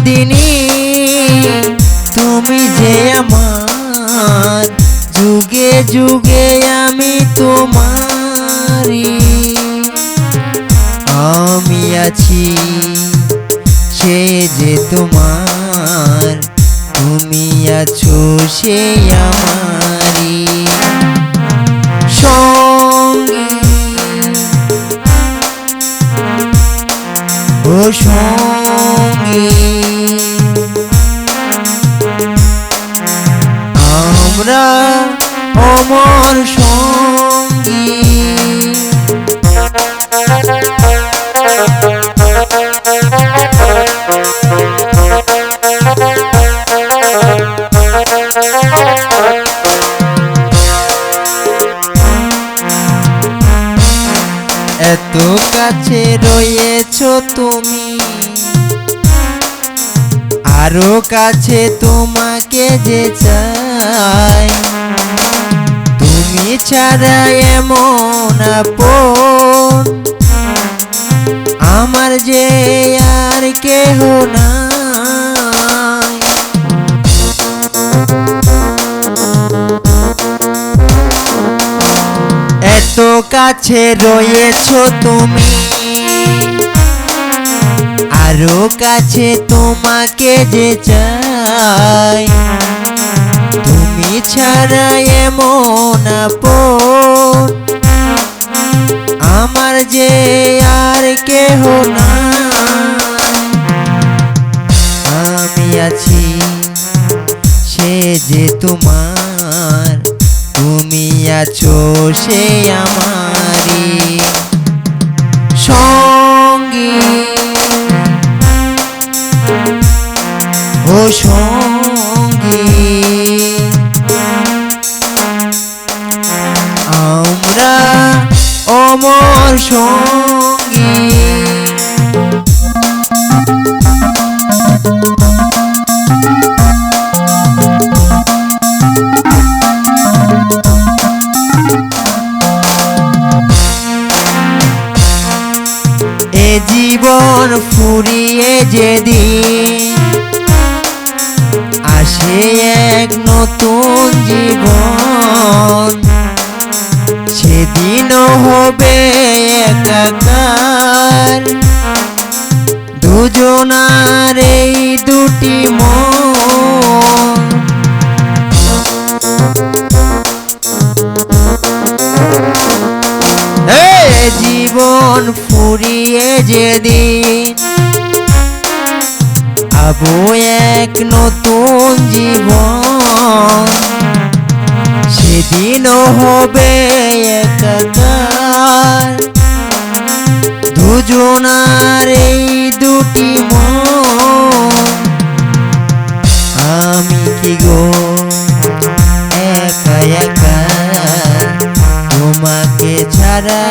চিরদিনই তুমি যে আমার, যুগে যুগে আমি তোমারি আমি আছি সে যে তোমার, তুমি আছো সে আমারি সঙ্গী ও সঙ্গী আমরা অমর সঙ্গী। এত কাছে রয়েছ তুমি। আরও কাছে তোমাকে যে চাই, তুমি ছাড়া এমন আপন। আমার যে আর কেহ না এত কাছে রয়েছ তুমি। আরও কাছে তোমাকে যে চাই, তুমি ছাড়া এমন আমার যে আর কেহ না আমি আছি, সে যে তোমার। তুমি আছো, সে আমারি ও সঙ্গী আমরা অমর সঙ্গী এ জীবন ফুরিয়ে যেদিন জীবন। সেদিন হবে একাকার দুজনার এই দুটি এ জীবন ফুরিয়ে যেদিন আবু এক নতুন জীবন। সেদিনও হবে একাকার দুজনার এই দুটি মন। আমি কি গো? একা একা তোমাকে ছাড়া